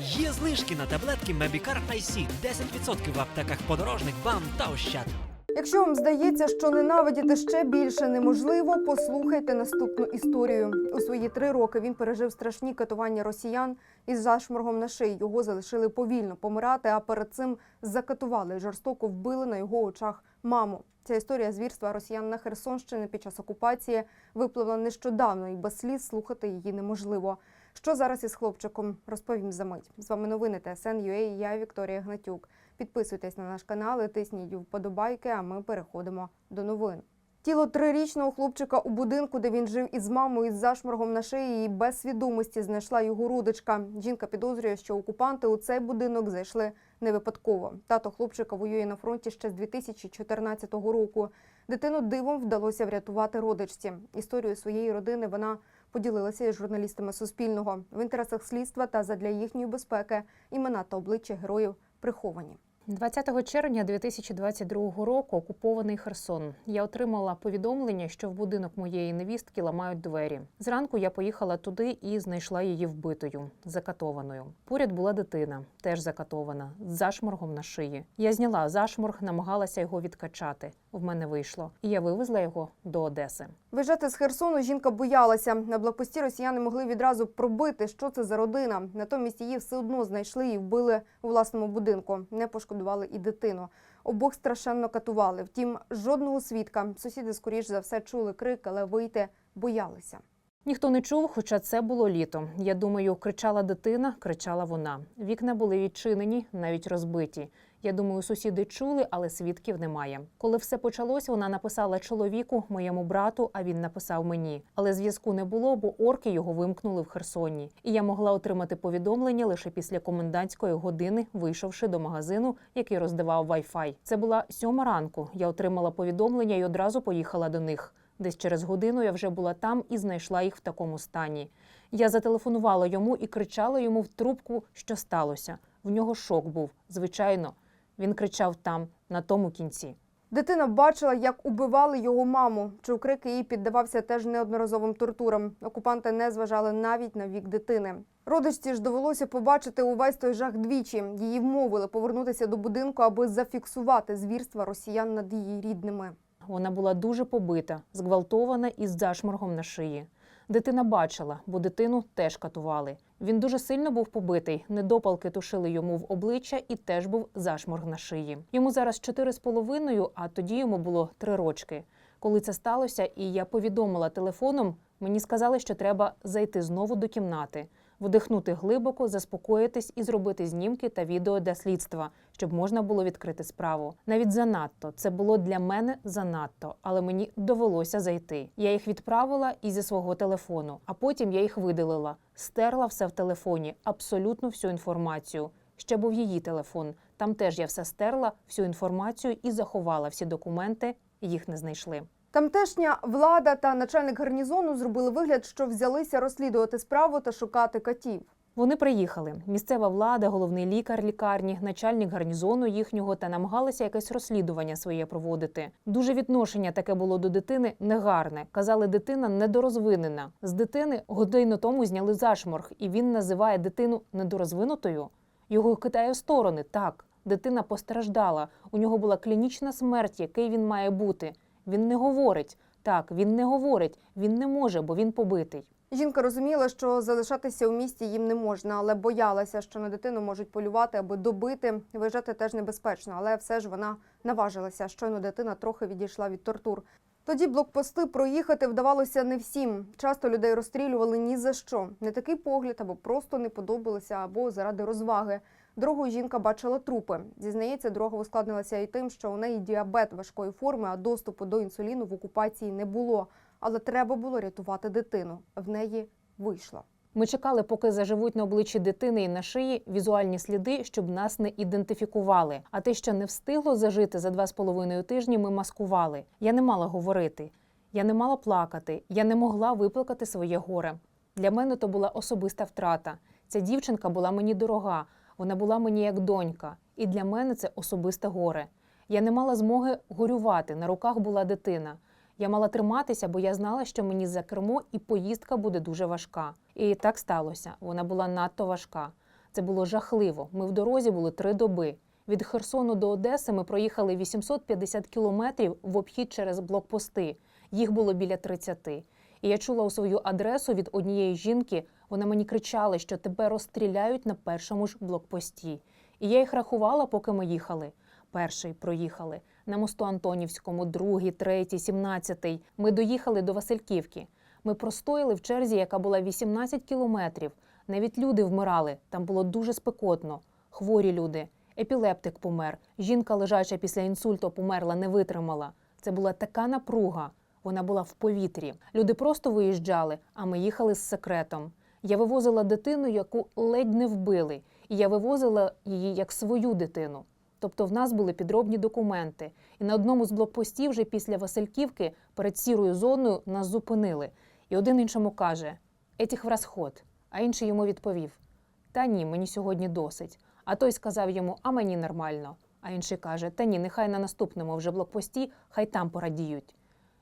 Є знижки на таблетки Мебікар IC 10% в аптеках подорожник, бам та ощад. Якщо вам здається, що ненавидіти ще більше неможливо, послухайте наступну історію. У свої три роки він пережив страшні катування росіян із зашморгом на шиї. Його залишили повільно помирати, а перед цим закатували і жорстоко вбили на його очах маму. Ця історія звірства росіян на Херсонщині під час окупації випливла нещодавно, і без сліз слухати її неможливо. Що зараз із хлопчиком розповім за мить. З вами новини ТСН.UA і я Вікторія Гнатюк. Підписуйтесь на наш канал, і тисніть вподобайки, а ми переходимо до новин. Тіло трирічного хлопчика у будинку, де він жив із мамою із зашморгом на шиї і без свідомості знайшла його родичка. Жінка підозрює, що окупанти у цей будинок зайшли не випадково. Тато хлопчика воює на фронті ще з 2014 року. Дитину дивом вдалося врятувати родичці. Історію своєї родини вона поділилася із журналістами Суспільного в інтересах слідства та задля їхньої безпеки. Імена та обличчя героїв приховані. 20 червня 2022 року окупований Херсон. Я отримала повідомлення, що в будинок моєї невістки ламають двері. Зранку я поїхала туди і знайшла її вбитою, закатованою. Поряд була дитина, теж закатована, з зашморгом на шиї. Я зняла зашморг, намагалася його відкачати. В мене вийшло, і я вивезла його до Одеси. Виїжджати з Херсону жінка боялася. На блокпості росіяни могли відразу пробити, що це за родина. Натомість її все одно знайшли і вбили у власному будинку. Не пошкодували і дитину. Обох страшенно катували. Втім, жодного свідка. Сусіди, скоріш за все, чули крик, але вийти боялися. Ніхто не чув, хоча це було літо. Я думаю, кричала дитина, кричала вона. Вікна були відчинені, навіть розбиті. Я думаю, сусіди чули, але свідків немає. Коли все почалось, вона написала чоловіку, моєму брату, а він написав мені. Але зв'язку не було, бо орки його вимкнули в Херсоні. І я могла отримати повідомлення лише після комендантської години, вийшовши до магазину, який роздавав Wi-Fi. Це була сьома ранку. Я отримала повідомлення і одразу поїхала до них. Десь через годину я вже була там і знайшла їх в такому стані. Я зателефонувала йому і кричала йому в трубку, що сталося. В нього шок був, звичайно. Він кричав там, на тому кінці. Дитина бачила, як убивали його маму. Чув крики її піддавався теж неодноразовим тортурам. Окупанти не зважали навіть на вік дитини. Родичці ж довелося побачити увесь той жах двічі. Її вмовили повернутися до будинку, аби зафіксувати звірства росіян над її рідними. Вона була дуже побита, зґвалтована і з зашморгом на шиї. Дитина бачила, бо дитину теж катували. Він дуже сильно був побитий. Недопалки тушили йому в обличчя і теж був зашморг на шиї. Йому зараз чотири з половиною, а тоді йому було три рочки. Коли це сталося, і я повідомила телефоном, мені сказали, що треба зайти знову до кімнати, вдихнути глибоко, заспокоїтись і зробити знімки та відео для слідства, щоб можна було відкрити справу. Навіть занадто це було для мене занадто, але мені довелося зайти. Я їх відправила і зі свого телефону, а потім я їх видалила, стерла все в телефоні, абсолютно всю інформацію. Ще був її телефон. Там теж я все стерла, всю інформацію і заховала всі документи. Їх не знайшли. Тамтешня влада та начальник гарнізону зробили вигляд, що взялися розслідувати справу та шукати катів. Вони приїхали. Місцева влада, головний лікар лікарні, начальник гарнізону їхнього та намагалися якесь розслідування своє проводити. Дуже відношення таке було до дитини негарне. Казали, дитина недорозвинена. З дитини годину тому зняли зашморг, і він називає дитину недорозвинутою. Його кидає в сторони. Так, дитина постраждала. У нього була клінічна смерть, який він має бути. Він не говорить. Так, він не говорить. Він не може, бо він побитий. Жінка розуміла, що залишатися у місті їм не можна, але боялася, що на дитину можуть полювати аби добити. Виїжджати теж небезпечно, але все ж вона наважилася. Щойно дитина трохи відійшла від тортур. Тоді блокпости проїхати вдавалося не всім. Часто людей розстрілювали ні за що. Не такий погляд або просто не подобалося, або заради розваги. Дорогою жінка бачила трупи. Зізнається, дорога ускладнилася і тим, що у неї діабет важкої форми, а доступу до інсуліну в окупації не було. Але треба було рятувати дитину. В неї вийшло. Ми чекали, поки заживуть на обличчі дитини і на шиї візуальні сліди, щоб нас не ідентифікували. А те, що не встигло зажити за два з половиною тижні, ми маскували. Я не мала говорити, я не мала плакати, я не могла виплакати своє горе. Для мене то була особиста втрата. Ця дівчинка була мені дорога, вона була мені як донька, і для мене це особисте горе. Я не мала змоги горювати. На руках була дитина. Я мала триматися, бо я знала, що мені за кермо і поїздка буде дуже важка. І так сталося. Вона була надто важка. Це було жахливо. Ми в дорозі були три доби. Від Херсону до Одеси ми проїхали 850 кілометрів в обхід через блокпости. Їх було біля 30. І я чула у свою адресу від однієї жінки. Вона мені кричала, що тебе розстріляють на першому ж блокпості. І я їх рахувала, поки ми їхали. Перший проїхали на мосту Антонівському, другий, третій, сімнадцятий. Ми доїхали до Васильківки. Ми простояли в черзі, яка була 18 кілометрів. Навіть люди вмирали. Там було дуже спекотно. Хворі люди. Епілептик помер. Жінка, лежача після інсульту, померла, не витримала. Це була така напруга. Вона була в повітрі. Люди просто виїжджали, а ми їхали з секретом. Я вивозила дитину, яку ледь не вбили, і я вивозила її як свою дитину. Тобто в нас були підробні документи. І на одному з блокпостів, вже після Васильківки, перед сірою зоною нас зупинили. І один іншому каже: Етіх в розход. А інший йому відповів: Та ні, мені сьогодні досить. А той сказав йому, а мені нормально. А інший каже: Та ні, нехай на наступному вже блокпості, хай там порадіють.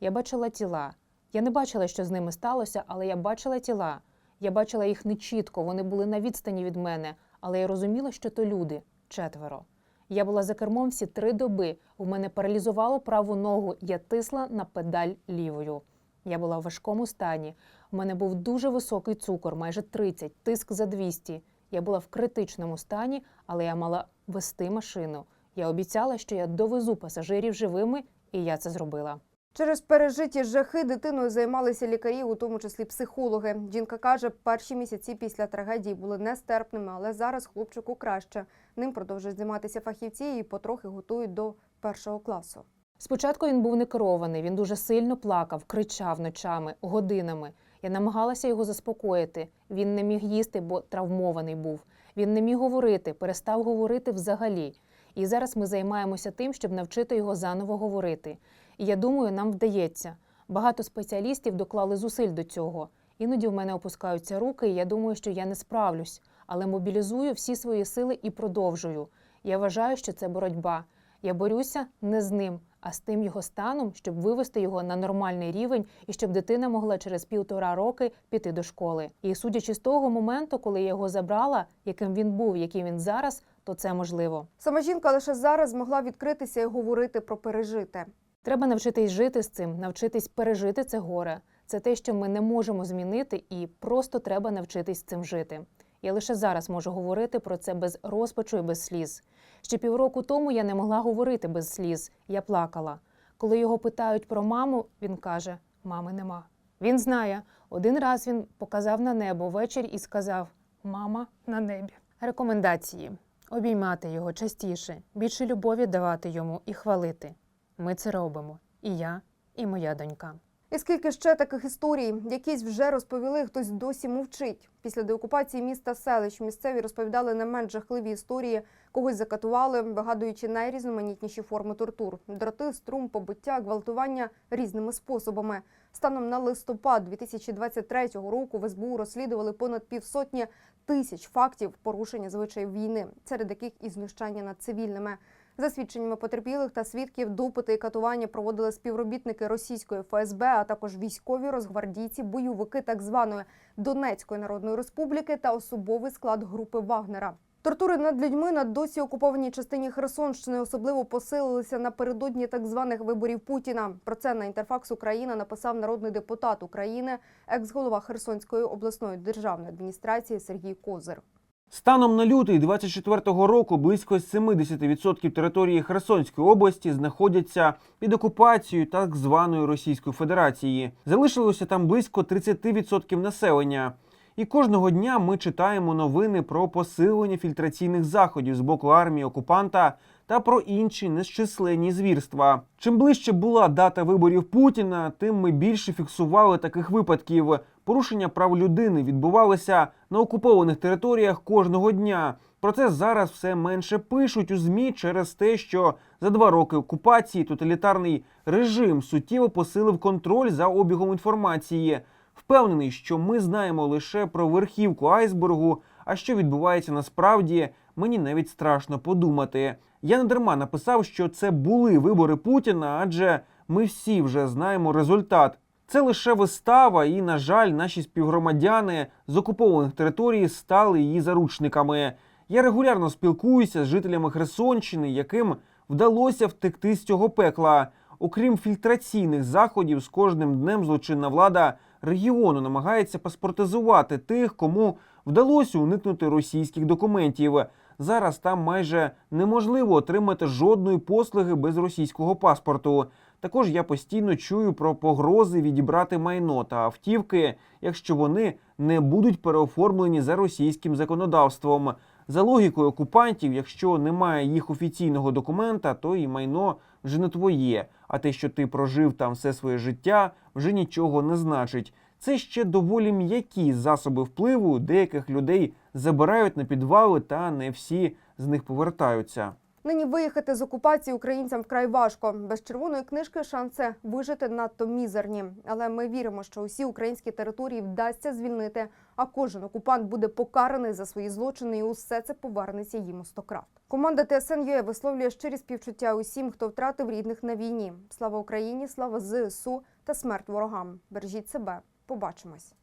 Я бачила тіла. Я не бачила, що з ними сталося, але я бачила тіла. Я бачила їх нечітко, вони були на відстані від мене, але я розуміла, що то люди четверо. Я була за кермом всі три доби. У мене паралізувало праву ногу, я тисла на педаль лівою. Я була в важкому стані. У мене був дуже високий цукор, майже 30, тиск за 200. Я була в критичному стані, але я мала вести машину. Я обіцяла, що я довезу пасажирів живими, і я це зробила. Через пережиті жахи дитиною займалися лікарі, у тому числі психологи. Жінка каже, перші місяці після трагедії були нестерпними, але зараз хлопчику краще. Ним продовжують займатися фахівці і потрохи готують до першого класу. Спочатку він був не керований, він дуже сильно плакав, кричав ночами, годинами. Я намагалася його заспокоїти. Він не міг їсти, бо травмований був. Він не міг говорити, перестав говорити взагалі. І зараз ми займаємося тим, щоб навчити його заново говорити. І я думаю, нам вдається. Багато спеціалістів доклали зусиль до цього. Іноді в мене опускаються руки, і я думаю, що я не справлюсь, але мобілізую всі свої сили і продовжую. Я вважаю, що це боротьба. Я борюся не з ним, а з тим його станом, щоб вивести його на нормальний рівень і щоб дитина могла через півтора роки піти до школи. І судячи з того моменту, коли я його забрала, яким він був, яким він зараз, то це можливо. Сама жінка лише зараз змогла відкритися і говорити про пережите. Треба навчитись жити з цим, навчитись пережити це горе. Це те, що ми не можемо змінити, і просто треба навчитись цим жити. Я лише зараз можу говорити про це без розпачу і без сліз. Ще півроку тому я не могла говорити без сліз. Я плакала. Коли його питають про маму, він каже: Мами нема. Він знає. Один раз він показав на небо ввечері і сказав: Мама на небі. Рекомендації: обіймати його частіше, більше любові давати йому і хвалити. Ми це робимо. І я, і моя донька. І скільки ще таких історій, якісь вже розповіли, хтось досі мовчить. Після деокупації міста селищ місцеві розповідали не менш жахливі історії. Когось закатували, вигадуючи найрізноманітніші форми тортур: дроти, струм, побиття, гвалтування різними способами. Станом на листопад 2023 року в СБУ розслідували понад півсотні тисяч фактів порушення звичаїв війни, серед яких і знущання над цивільними. За свідченнями потерпілих та свідків, допити і катування проводили співробітники російської ФСБ, а також військові розгвардійці, бойовики так званої Донецької народної республіки та особовий склад групи Вагнера. Тортури над людьми на досі окупованій частині Херсонщини особливо посилилися напередодні так званих виборів Путіна. Про це на інтерфакс Україна написав народний депутат України, екс-голова Херсонської обласної державної адміністрації Сергій Козир. Станом на лютий 24-го року близько 70% території Херсонської області знаходяться під окупацією так званої Російської Федерації. Залишилося там близько 30% населення. І кожного дня ми читаємо новини про посилення фільтраційних заходів з боку армії окупанта та про інші незчисленні звірства. Чим ближче була дата виборів Путіна, тим ми більше фіксували таких випадків. Порушення прав людини відбувалися на окупованих територіях кожного дня. Про це зараз все менше пишуть у змі через те, що за два роки окупації тоталітарний режим суттєво посилив контроль за обігом інформації. Впевнений, що ми знаємо лише про верхівку айсбергу. А що відбувається насправді, мені навіть страшно подумати. Я не дарма написав, що це були вибори Путіна, адже ми всі вже знаємо результат. Це лише вистава, і, на жаль, наші співгромадяни з окупованих територій стали її заручниками. Я регулярно спілкуюся з жителями Херсонщини, яким вдалося втекти з цього пекла. Окрім фільтраційних заходів, з кожним днем злочинна влада регіону намагається паспортизувати тих, кому вдалося уникнути російських документів. Зараз там майже неможливо отримати жодної послуги без російського паспорту. Також я постійно чую про погрози відібрати майно та автівки, якщо вони не будуть переоформлені за російським законодавством. За логікою окупантів, якщо немає їх офіційного документа, то і майно вже не твоє. А те, що ти прожив там все своє життя, вже нічого не значить. Це ще доволі м'які засоби впливу. Деяких людей забирають на підвали, та не всі з них повертаються. Нині виїхати з окупації українцям вкрай важко. Без червоної книжки шанси вижити надто мізерні. Але ми віримо, що усі українські території вдасться звільнити, а кожен окупант буде покараний за свої злочини, і усе це повернеться їм у стократ. Команда ТСН.ЮЕ висловлює щирі співчуття усім, хто втратив рідних на війні. Слава Україні, слава ЗСУ та смерть ворогам. Бережіть себе. Побачимось.